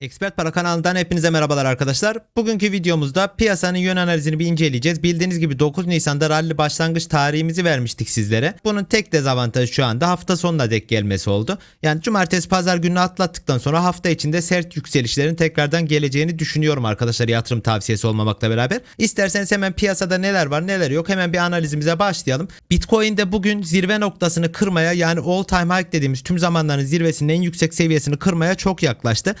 Expert Para kanalından hepinize merhabalar arkadaşlar. Bugünkü videomuzda piyasanın yön analizini bir inceleyeceğiz. Bildiğiniz gibi 9 Nisan'da rally başlangıç tarihimizi vermiştik sizlere. Bunun tek dezavantajı şu anda hafta sonuna dek gelmesi oldu. Yani cumartesi pazar gününü atlattıktan sonra hafta içinde sert yükselişlerin tekrardan geleceğini düşünüyorum arkadaşlar yatırım tavsiyesi olmamakla beraber. İsterseniz hemen piyasada neler var neler yok hemen bir analizimize başlayalım. Bitcoin'de bugün zirve noktasını kırmaya yani all time high dediğimiz tüm zamanların zirvesinin en yüksek seviyesini kırmaya çok yaklaştı.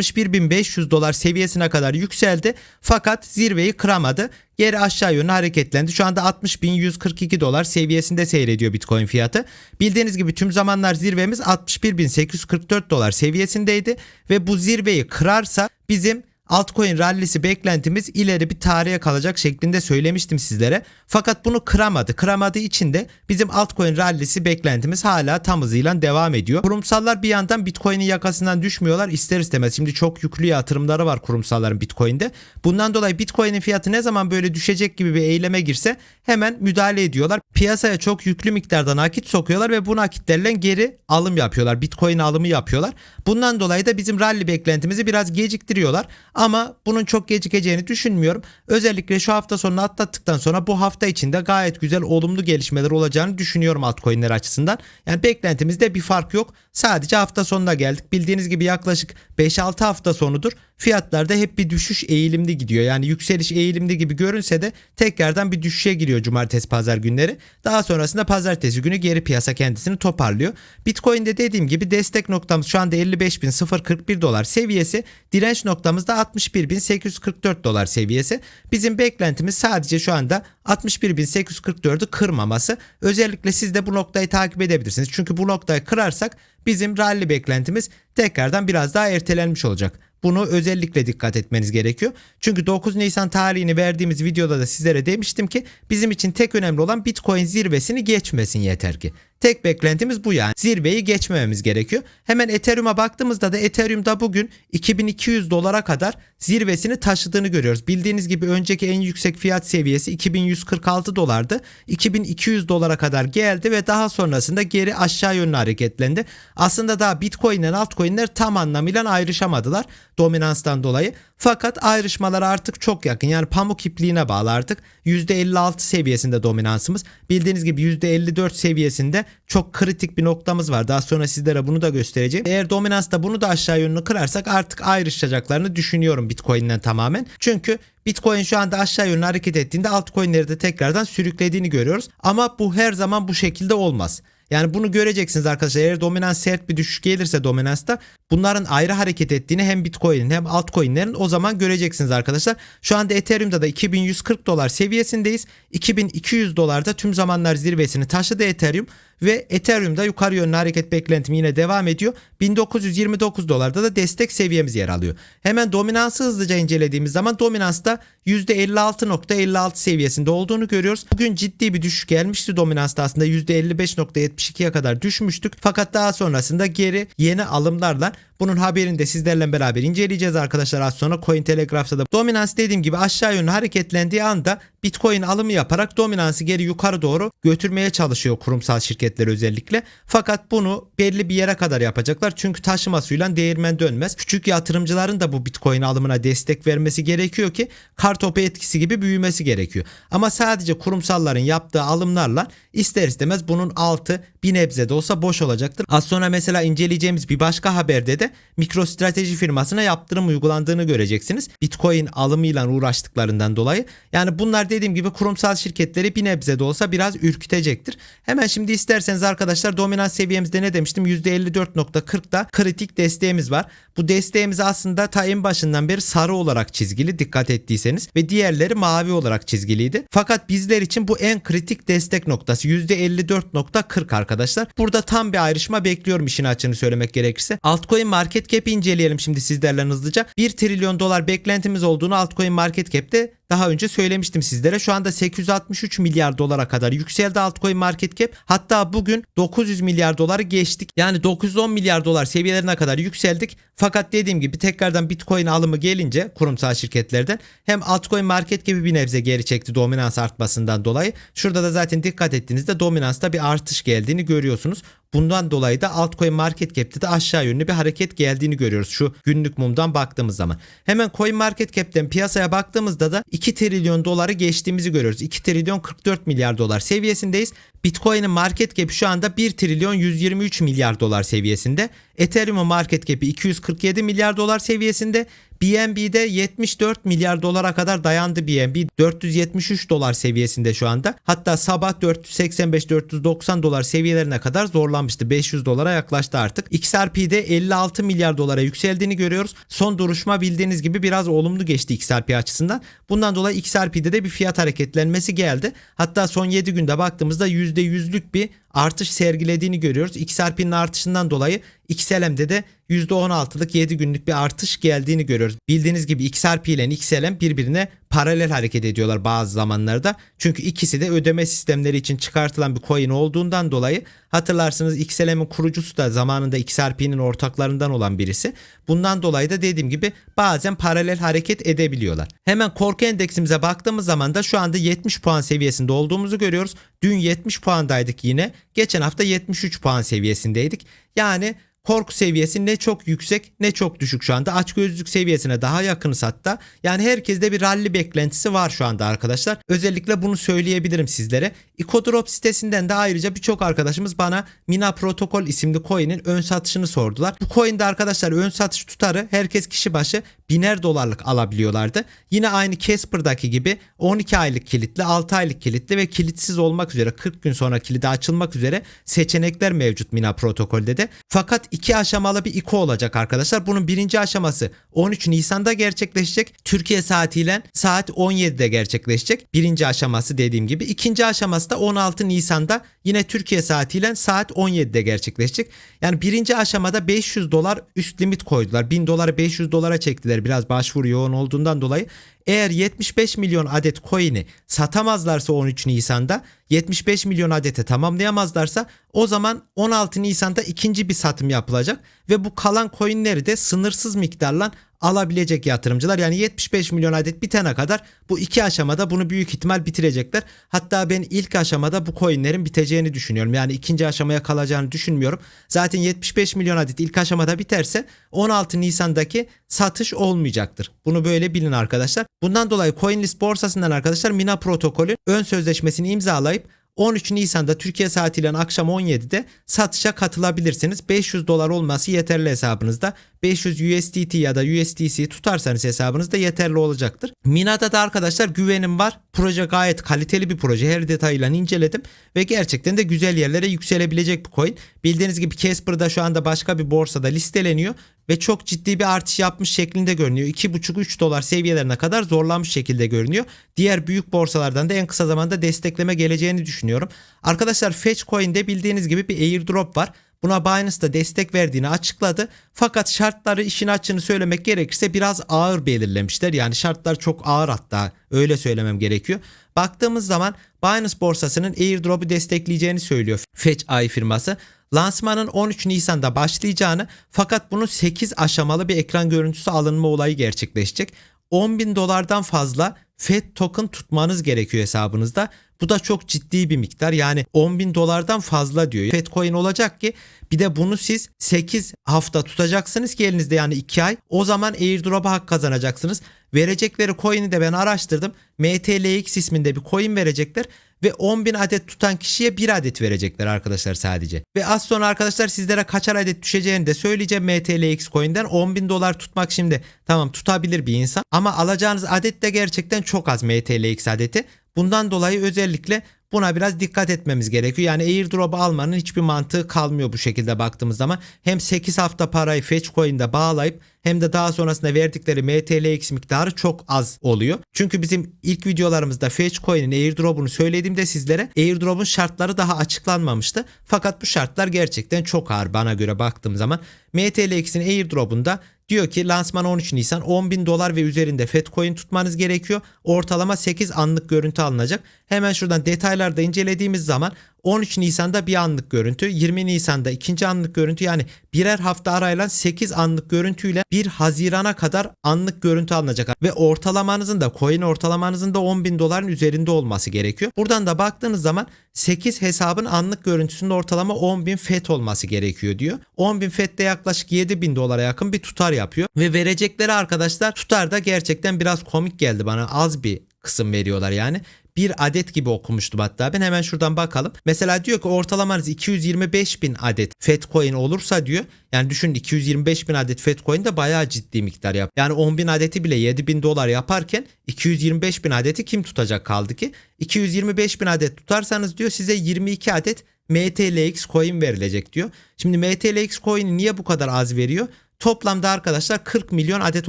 61.500 dolar seviyesine kadar yükseldi fakat zirveyi kıramadı. Geri aşağı yönlü hareketlendi. Şu anda 60.142 dolar seviyesinde seyrediyor Bitcoin fiyatı. Bildiğiniz gibi tüm zamanlar zirvemiz 61.844 dolar seviyesindeydi ve bu zirveyi kırarsa bizim altcoin rallisi beklentimiz ileri bir tarihe kalacak şeklinde söylemiştim sizlere. Fakat bunu kıramadı. Kıramadığı için de bizim altcoin rallisi beklentimiz hala tam hızıyla devam ediyor. Kurumsallar bir yandan Bitcoin'in yakasından düşmüyorlar ister istemez. Şimdi çok yüklü yatırımları var kurumsalların Bitcoin'de. Bundan dolayı Bitcoin'in fiyatı ne zaman böyle düşecek gibi bir eyleme girse hemen müdahale ediyorlar. Piyasaya çok yüklü miktarda nakit sokuyorlar ve bu nakitlerle geri alım yapıyorlar. Bitcoin alımı yapıyorlar. Bundan dolayı da bizim rally beklentimizi biraz geciktiriyorlar. Ama bunun çok gecikeceğini düşünmüyorum. Özellikle şu hafta sonunu atlattıktan sonra bu hafta içinde gayet güzel olumlu gelişmeler olacağını düşünüyorum altcoin'ler açısından. Yani beklentimizde bir fark yok. Sadece hafta sonuna geldik. Bildiğiniz gibi yaklaşık 5-6 hafta sonudur. Fiyatlarda hep bir düşüş eğilimli gidiyor. Yani yükseliş eğilimli gibi görünse de tekrardan bir düşüşe giriyor cumartesi pazar günleri. Daha sonrasında pazartesi günü geri piyasa kendisini toparlıyor. Bitcoin'de dediğim gibi destek noktamız şu anda 55.041 dolar seviyesi. Direnç noktamız da 61.844 dolar seviyesi. Bizim beklentimiz sadece şu anda 61.844'ü kırmaması. Özellikle siz de bu noktayı takip edebilirsiniz. Çünkü bu noktayı kırarsak bizim rally beklentimiz tekrardan biraz daha ertelenmiş olacak. Bunu özellikle dikkat etmeniz gerekiyor. Çünkü 9 Nisan tarihini verdiğimiz videoda da sizlere demiştim ki bizim için tek önemli olan Bitcoin zirvesini geçmesin yeter ki. Tek beklentimiz bu yani. Zirveyi geçmememiz gerekiyor. Hemen Ethereum'a baktığımızda da Ethereum'da bugün 2200 dolara kadar zirvesini taşıdığını görüyoruz. Bildiğiniz gibi önceki en yüksek fiyat seviyesi 2146 dolardı. 2200 dolara kadar geldi ve daha sonrasında geri aşağı yönlü hareketlendi. Aslında daha Bitcoin ile altcoin'ler tam anlamıyla ayrışamadılar dominanstan dolayı. Fakat ayrışmalar artık çok yakın. Yani pamuk ipliğine bağlı artık. %56 seviyesinde dominansımız. Bildiğiniz gibi %54 seviyesinde çok kritik bir noktamız var. Daha sonra sizlere bunu da göstereceğim. Eğer dominansta bunu da aşağı yönlü kırarsak artık ayrışacaklarını düşünüyorum Bitcoin'den tamamen. Çünkü Bitcoin şu anda aşağı yönlü hareket ettiğinde altcoin'leri de tekrardan sürüklediğini görüyoruz. Ama bu her zaman bu şekilde olmaz. Yani bunu göreceksiniz arkadaşlar. Eğer dominans sert bir düşüş gelirse dominansta bunların ayrı hareket ettiğini hem Bitcoin'in hem altcoin'lerin o zaman göreceksiniz arkadaşlar. Şu anda Ethereum'da da 2140 dolar seviyesindeyiz. 2200 dolarda tüm zamanlar zirvesini taşıdı Ethereum ve Ethereum'da yukarı yönlü hareket beklentim yine devam ediyor. 1929 dolarda da destek seviyemiz yer alıyor. Hemen dominansı hızlıca incelediğimiz zaman dominansta %56.56 seviyesinde olduğunu görüyoruz. Bugün ciddi bir düşüş gelmişti dominansta aslında %55.72'ye kadar düşmüştük. Fakat daha sonrasında geri yeni alımlarla bunun haberini de sizlerle beraber inceleyeceğiz arkadaşlar az sonra Cointelegraph'ta da. Dominans dediğim gibi aşağı yönlü hareketlendiği anda Bitcoin alımı yaparak dominansı geri yukarı doğru götürmeye çalışıyor kurumsal şirketler özellikle. Fakat bunu belli bir yere kadar yapacaklar. Çünkü taşıma suyla değirmen dönmez. Küçük yatırımcıların da bu Bitcoin alımına destek vermesi gerekiyor ki kartopu etkisi gibi büyümesi gerekiyor. Ama sadece kurumsalların yaptığı alımlarla ister istemez bunun altı bir nebze de olsa boş olacaktır. Az sonra mesela inceleyeceğimiz bir başka haberde de MicroStrateji firmasına yaptırım uygulandığını göreceksiniz. Bitcoin alımıyla uğraştıklarından dolayı. Yani bunlar dediğim gibi kurumsal şirketleri bir nebze de olsa biraz ürkütecektir. Hemen şimdi isterseniz arkadaşlar dominans seviyemizde ne demiştim? %54.40'da kritik desteğimiz var. Bu desteğimiz aslında ta en başından beri sarı olarak çizgili dikkat ettiyseniz ve diğerleri mavi olarak çizgiliydi. Fakat bizler için bu en kritik destek noktası %54.40 arkadaşlar. Burada tam bir ayrışma bekliyorum işin açığını söylemek gerekirse. Altcoin market cap'i inceleyelim şimdi sizlerle hızlıca. 1 trilyon dolar beklentimiz olduğunu altcoin market cap'te daha önce söylemiştim sizlere. Şu anda 863 milyar dolara kadar yükseldi altcoin market cap. Hatta bugün 900 milyar doları geçtik. Yani 910 milyar dolar seviyelerine kadar yükseldik. Fakat dediğim gibi tekrardan Bitcoin alımı gelince kurumsal şirketlerden hem altcoin market gibi bir nebze geri çekti dominans artmasından dolayı. Şurada da zaten dikkat ettiğinizde dominansta bir artış geldiğini görüyorsunuz. Bundan dolayı da altcoin market cap'te de aşağı yönlü bir hareket geldiğini görüyoruz şu günlük mumdan baktığımız zaman. Hemen coin market cap'ten piyasaya baktığımızda da 2 trilyon doları geçtiğimizi görüyoruz. 2 trilyon 44 milyar dolar seviyesindeyiz. Bitcoin'in market cap'i şu anda 1 trilyon 123 milyar dolar seviyesinde. Ethereum'un market cap'i 247 milyar dolar seviyesinde. BNB'de 74 milyar dolara kadar dayandı BNB. 473 dolar seviyesinde şu anda. Hatta sabah 485-490 dolar seviyelerine kadar zorlanmıştı. 500 dolara yaklaştı artık. XRP'de 56 milyar dolara yükseldiğini görüyoruz. Son duruşma bildiğiniz gibi biraz olumlu geçti XRP açısından. Bundan dolayı XRP'de de bir fiyat hareketlenmesi geldi. Hatta son 7 günde baktığımızda %100'lük bir artış sergilediğini görüyoruz. XRP'nin artışından dolayı XLM'de de %16'lık 7 günlük bir artış geldiğini görüyoruz. Bildiğiniz gibi XRP ile XLM birbirine paralel hareket ediyorlar bazı zamanlarda. Çünkü ikisi de ödeme sistemleri için çıkartılan bir coin olduğundan dolayı hatırlarsınız XLM'in kurucusu da zamanında XRP'nin ortaklarından olan birisi. Bundan dolayı da dediğim gibi bazen paralel hareket edebiliyorlar. Hemen korku endeksimize baktığımız zaman da şu anda 70 puan seviyesinde olduğumuzu görüyoruz. Dün 70 puandaydık yine. Geçen hafta 73 puan seviyesindeydik. Yani korku seviyesi ne çok yüksek ne çok düşük şu anda. Açgözlülük seviyesine daha yakınız hatta. Yani herkeste bir rally beklentisi var şu anda arkadaşlar. Özellikle bunu söyleyebilirim sizlere. EcoDrop sitesinden de ayrıca birçok arkadaşımız bana Mina Protokol isimli coin'in ön satışını sordular. Bu coin'de arkadaşlar ön satış tutarı herkes kişi başı biner dolarlık alabiliyorlardı. Yine aynı Casper'daki gibi 12 aylık kilitli, 6 aylık kilitli ve kilitsiz olmak üzere 40 gün sonra kilidi açılmak üzere seçenekler mevcut Mina protokolde de. Fakat iki aşamalı bir ICO olacak arkadaşlar. Bunun birinci aşaması 13 Nisan'da gerçekleşecek. Türkiye saatiyle saat 17'de gerçekleşecek. Birinci aşaması dediğim gibi. İkinci aşaması da 16 Nisan'da yine Türkiye saatiyle saat 17'de gerçekleşecek. Yani birinci aşamada 500 dolar üst limit koydular. 1000 doları 500 dolara çektiler biraz başvuru yoğun olduğundan dolayı. Eğer 75 milyon adet coin'i satamazlarsa 13 Nisan'da 75 milyon adete tamamlayamazlarsa o zaman 16 Nisan'da ikinci bir satım yapılacak ve bu kalan coin'leri de sınırsız miktarla alabilecek yatırımcılar. Yani 75 milyon adet bitene kadar bu iki aşamada bunu büyük ihtimal bitirecekler. Hatta ben ilk aşamada bu coinlerin biteceğini düşünüyorum. Yani ikinci aşamaya kalacağını düşünmüyorum. Zaten 75 milyon adet ilk aşamada biterse 16 Nisan'daki satış olmayacaktır. Bunu böyle bilin arkadaşlar. Bundan dolayı CoinList borsasından arkadaşlar Mina protokolü ön sözleşmesini imzalayıp 13 Nisan'da Türkiye saatiyle akşam 17'de satışa katılabilirsiniz. 500 dolar olması yeterli hesabınızda. 500 USDT ya da USDC tutarsanız hesabınızda yeterli olacaktır. Mina'da da arkadaşlar güvenim var. Proje gayet kaliteli bir proje. Her detayıyla inceledim ve gerçekten de güzel yerlere yükselebilecek bir coin. Bildiğiniz gibi Casper'da şu anda başka bir borsada listeleniyor ve çok ciddi bir artış yapmış şeklinde görünüyor. 2,5-3 dolar seviyelerine kadar zorlanmış şekilde görünüyor. Diğer büyük borsalardan da en kısa zamanda destekleme geleceğini düşünüyorum. Arkadaşlar Fetch Coin'de bildiğiniz gibi bir airdrop var. Buna Binance da destek verdiğini açıkladı. Fakat şartları işin açığını söylemek gerekirse biraz ağır belirlemişler. Yani şartlar çok ağır hatta öyle söylemem gerekiyor. Baktığımız zaman Binance borsasının airdrop'u destekleyeceğini söylüyor Fetch AI firması. Lansmanın 13 Nisan'da başlayacağını fakat bunun 8 aşamalı bir ekran görüntüsü alınma olayı gerçekleşecek. 10 bin dolardan fazla FED token tutmanız gerekiyor hesabınızda. Bu da çok ciddi bir miktar yani 10 bin dolardan fazla diyor. FED coin olacak ki bir de bunu siz 8 hafta tutacaksınız ki elinizde yani 2 ay. O zaman airdrop'a hak kazanacaksınız. Verecekleri coin'i de ben araştırdım. MTLX isminde bir coin verecekler ve 10 bin adet tutan kişiye bir adet verecekler arkadaşlar sadece. Ve az sonra arkadaşlar sizlere kaçar adet düşeceğini de söyleyeceğim MTLX coin'den 10 bin dolar tutmak şimdi tamam tutabilir bir insan ama alacağınız adet de gerçekten çok az MTLX adeti. Bundan dolayı özellikle Buna biraz dikkat etmemiz gerekiyor. Yani airdrop'u almanın hiçbir mantığı kalmıyor bu şekilde baktığımız zaman. Hem 8 hafta parayı Fetchcoin'de bağlayıp hem de daha sonrasında verdikleri MTLX miktarı çok az oluyor. Çünkü bizim ilk videolarımızda Fetchcoin'in airdrop'unu söylediğimde sizlere airdrop'un şartları daha açıklanmamıştı. Fakat bu şartlar gerçekten çok ağır bana göre baktığım zaman. MTLX'in airdrop'unda Diyor ki lansman 13 Nisan 10 bin dolar ve üzerinde Fedcoin tutmanız gerekiyor. Ortalama 8 anlık görüntü alınacak. Hemen şuradan detaylarda incelediğimiz zaman 13 Nisan'da bir anlık görüntü, 20 Nisan'da ikinci anlık görüntü yani birer hafta arayla 8 anlık görüntüyle 1 Haziran'a kadar anlık görüntü alınacak. Ve ortalamanızın da coin ortalamanızın da 10 bin doların üzerinde olması gerekiyor. Buradan da baktığınız zaman 8 hesabın anlık görüntüsünde ortalama 10 bin FET olması gerekiyor diyor. 10 bin FET de yaklaşık 7 bin dolara yakın bir tutar yapıyor. Ve verecekleri arkadaşlar tutar da gerçekten biraz komik geldi bana az bir kısım veriyorlar yani bir adet gibi okumuştum hatta. Ben hemen şuradan bakalım. Mesela diyor ki ortalamanız 225 bin adet Fedcoin olursa diyor. Yani düşünün 225 bin adet Fedcoin de bayağı ciddi miktar yap. Yani 10 bin adeti bile 7 bin dolar yaparken 225 bin adeti kim tutacak kaldı ki? 225 bin adet tutarsanız diyor size 22 adet MTLX coin verilecek diyor. Şimdi MTLX coin'i niye bu kadar az veriyor? Toplamda arkadaşlar 40 milyon adet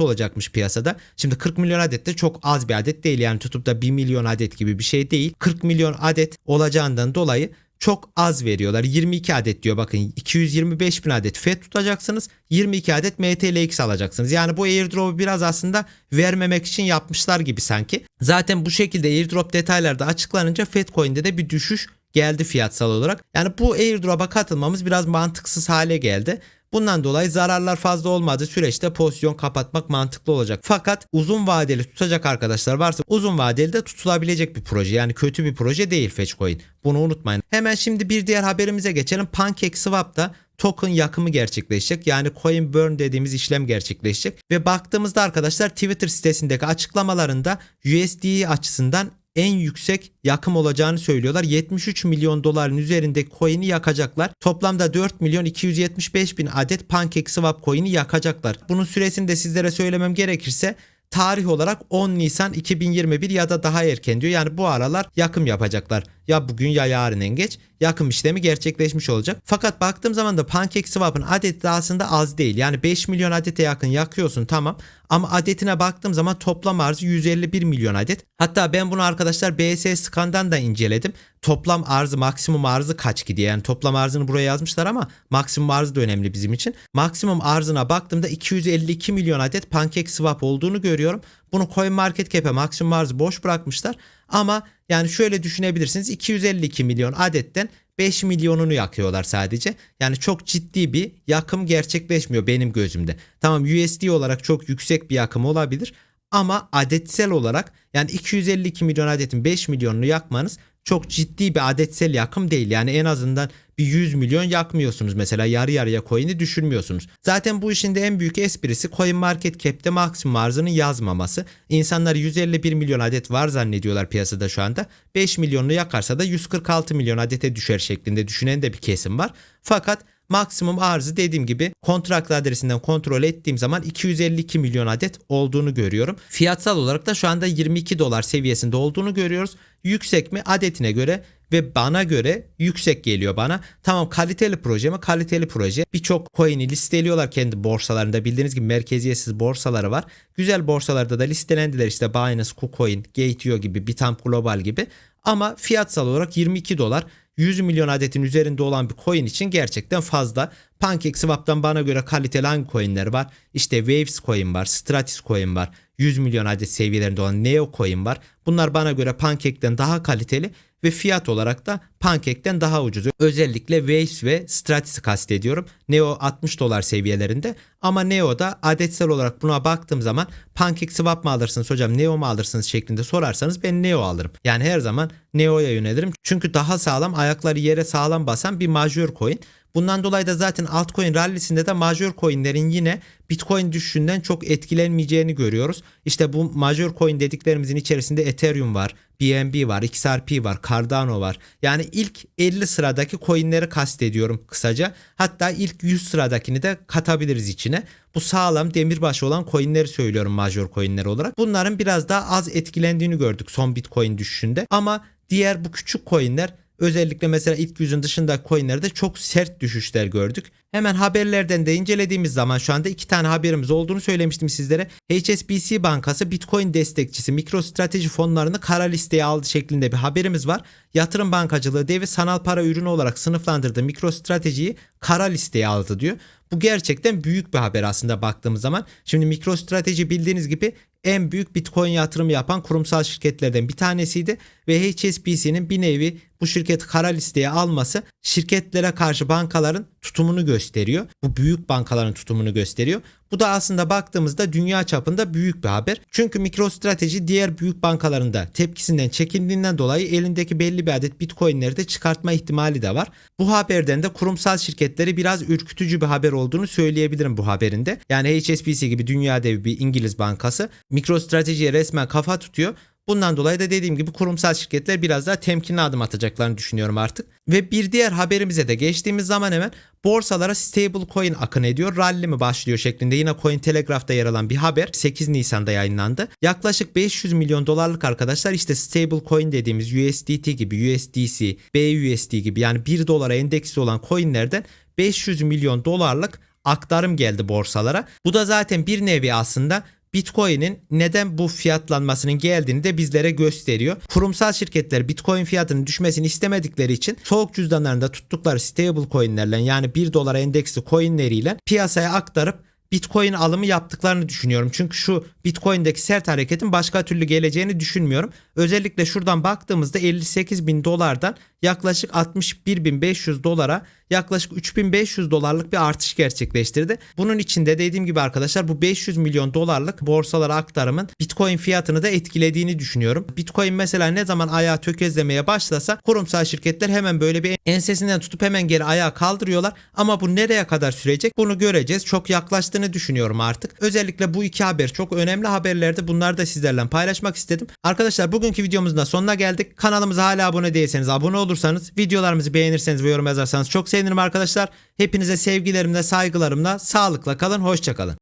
olacakmış piyasada. Şimdi 40 milyon adet de çok az bir adet değil. Yani tutup da 1 milyon adet gibi bir şey değil. 40 milyon adet olacağından dolayı çok az veriyorlar. 22 adet diyor bakın 225 bin adet FED tutacaksınız. 22 adet MTLX alacaksınız. Yani bu airdrop'u biraz aslında vermemek için yapmışlar gibi sanki. Zaten bu şekilde airdrop detaylarda açıklanınca FedCoin'de de bir düşüş geldi fiyatsal olarak. Yani bu airdrop'a katılmamız biraz mantıksız hale geldi. Bundan dolayı zararlar fazla olmadığı süreçte pozisyon kapatmak mantıklı olacak. Fakat uzun vadeli tutacak arkadaşlar varsa uzun vadeli de tutulabilecek bir proje. Yani kötü bir proje değil Fetchcoin. Bunu unutmayın. Hemen şimdi bir diğer haberimize geçelim. PancakeSwap'ta token yakımı gerçekleşecek. Yani coin burn dediğimiz işlem gerçekleşecek. Ve baktığımızda arkadaşlar Twitter sitesindeki açıklamalarında USD açısından en yüksek yakım olacağını söylüyorlar. 73 milyon doların üzerinde coin'i yakacaklar. Toplamda 4 milyon 275 bin adet PancakeSwap coin'i yakacaklar. Bunun süresini de sizlere söylemem gerekirse tarih olarak 10 Nisan 2021 ya da daha erken diyor. Yani bu aralar yakım yapacaklar. Ya bugün ya yarın en geç yakım işlemi gerçekleşmiş olacak. Fakat baktığım zaman da PancakeSwap'ın adeti de aslında az değil. Yani 5 milyon adete yakın yakıyorsun tamam. Ama adetine baktığım zaman toplam arzı 151 milyon adet. Hatta ben bunu arkadaşlar BS Scan'dan da inceledim. Toplam arzı maksimum arzı kaç ki diye. Yani toplam arzını buraya yazmışlar ama maksimum arzı da önemli bizim için. Maksimum arzına baktığımda 252 milyon adet PancakeSwap olduğunu görüyorum. Bunu CoinMarketCap'e maksimum arzı boş bırakmışlar. Ama yani şöyle düşünebilirsiniz 252 milyon adetten 5 milyonunu yakıyorlar sadece. Yani çok ciddi bir yakım gerçekleşmiyor benim gözümde. Tamam USD olarak çok yüksek bir yakım olabilir ama adetsel olarak yani 252 milyon adetin 5 milyonunu yakmanız çok ciddi bir adetsel yakım değil. Yani en azından bir 100 milyon yakmıyorsunuz mesela yarı yarıya coin'i düşürmüyorsunuz. Zaten bu işin de en büyük esprisi coin market cap'te maksimum arzının yazmaması. İnsanlar 151 milyon adet var zannediyorlar piyasada şu anda. 5 milyonunu yakarsa da 146 milyon adete düşer şeklinde düşünen de bir kesim var. Fakat maksimum arzı dediğim gibi kontrakt adresinden kontrol ettiğim zaman 252 milyon adet olduğunu görüyorum. Fiyatsal olarak da şu anda 22 dolar seviyesinde olduğunu görüyoruz. Yüksek mi adetine göre ve bana göre yüksek geliyor bana. Tamam kaliteli proje mi? Kaliteli proje. Birçok coin'i listeliyorlar kendi borsalarında. Bildiğiniz gibi merkeziyetsiz borsaları var. Güzel borsalarda da listelendiler işte Binance, KuCoin, Gate.io gibi, Bitamp Global gibi. Ama fiyatsal olarak 22 dolar 100 milyon adetin üzerinde olan bir coin için gerçekten fazla. PancakeSwap'tan bana göre kaliteli hangi coinler var? İşte Waves coin var, Stratis coin var, 100 milyon adet seviyelerinde olan Neo coin var. Bunlar bana göre Pancake'den daha kaliteli ve fiyat olarak da Pancake'den daha ucuz. Özellikle Waves ve Stratis'i kastediyorum. Neo 60 dolar seviyelerinde ama Neo'da adetsel olarak buna baktığım zaman Pancake Swap mı alırsınız hocam Neo mu alırsınız şeklinde sorarsanız ben Neo alırım. Yani her zaman Neo'ya yönelirim. Çünkü daha sağlam ayakları yere sağlam basan bir majör coin. Bundan dolayı da zaten altcoin rallisinde de major coinlerin yine Bitcoin düşüşünden çok etkilenmeyeceğini görüyoruz. İşte bu major coin dediklerimizin içerisinde Ethereum var, BNB var, XRP var, Cardano var. Yani ilk 50 sıradaki coinleri kastediyorum kısaca. Hatta ilk 100 sıradakini de katabiliriz içine. Bu sağlam demirbaşı olan coinleri söylüyorum major coinleri olarak. Bunların biraz daha az etkilendiğini gördük son Bitcoin düşüşünde. Ama diğer bu küçük coinler Özellikle mesela ilk yüzün dışında coinlerde çok sert düşüşler gördük. Hemen haberlerden de incelediğimiz zaman şu anda iki tane haberimiz olduğunu söylemiştim sizlere. HSBC Bankası Bitcoin destekçisi MicroStrateji fonlarını kara listeye aldı şeklinde bir haberimiz var. Yatırım bankacılığı devi sanal para ürünü olarak sınıflandırdığı MicroStrategy'yi kara listeye aldı diyor. Bu gerçekten büyük bir haber aslında baktığımız zaman. Şimdi MicroStrategy bildiğiniz gibi en büyük Bitcoin yatırımı yapan kurumsal şirketlerden bir tanesiydi ve HSBC'nin bir nevi bu şirketi kara listeye alması şirketlere karşı bankaların tutumunu gösteriyor. Bu büyük bankaların tutumunu gösteriyor. Bu da aslında baktığımızda dünya çapında büyük bir haber. Çünkü MicroStrategy diğer büyük bankalarında tepkisinden çekindiğinden dolayı elindeki belli bir adet Bitcoin'leri de çıkartma ihtimali de var. Bu haberden de kurumsal şirketleri biraz ürkütücü bir haber olduğunu söyleyebilirim bu haberinde. Yani HSBC gibi dünya devi bir İngiliz bankası MicroStrategy'ye resmen kafa tutuyor. Bundan dolayı da dediğim gibi kurumsal şirketler biraz daha temkinli adım atacaklarını düşünüyorum artık. Ve bir diğer haberimize de geçtiğimiz zaman hemen borsalara stable coin akın ediyor. Rally mi başlıyor şeklinde yine Coin Telegraph'ta yer alan bir haber 8 Nisan'da yayınlandı. Yaklaşık 500 milyon dolarlık arkadaşlar işte stable coin dediğimiz USDT gibi USDC, BUSD gibi yani 1 dolara endeksli olan coinlerden 500 milyon dolarlık aktarım geldi borsalara. Bu da zaten bir nevi aslında Bitcoin'in neden bu fiyatlanmasının geldiğini de bizlere gösteriyor. Kurumsal şirketler Bitcoin fiyatının düşmesini istemedikleri için soğuk cüzdanlarında tuttukları stable coinlerle yani 1 dolara endeksli coinleriyle piyasaya aktarıp Bitcoin alımı yaptıklarını düşünüyorum. Çünkü şu Bitcoin'deki sert hareketin başka türlü geleceğini düşünmüyorum. Özellikle şuradan baktığımızda 58 bin dolardan yaklaşık 61 bin 500 dolara yaklaşık 3500 dolarlık bir artış gerçekleştirdi. Bunun içinde dediğim gibi arkadaşlar bu 500 milyon dolarlık borsalara aktarımın Bitcoin fiyatını da etkilediğini düşünüyorum. Bitcoin mesela ne zaman ayağı tökezlemeye başlasa kurumsal şirketler hemen böyle bir ensesinden tutup hemen geri ayağa kaldırıyorlar. Ama bu nereye kadar sürecek bunu göreceğiz. Çok yaklaştığını düşünüyorum artık. Özellikle bu iki haber çok önemli haberlerdi. Bunları da sizlerle paylaşmak istedim. Arkadaşlar bugünkü videomuzun da sonuna geldik. Kanalımıza hala abone değilseniz abone olursanız, videolarımızı beğenirseniz ve yorum yazarsanız çok sevinirim arkadaşlar. Hepinize sevgilerimle, saygılarımla, sağlıkla kalın, hoşçakalın.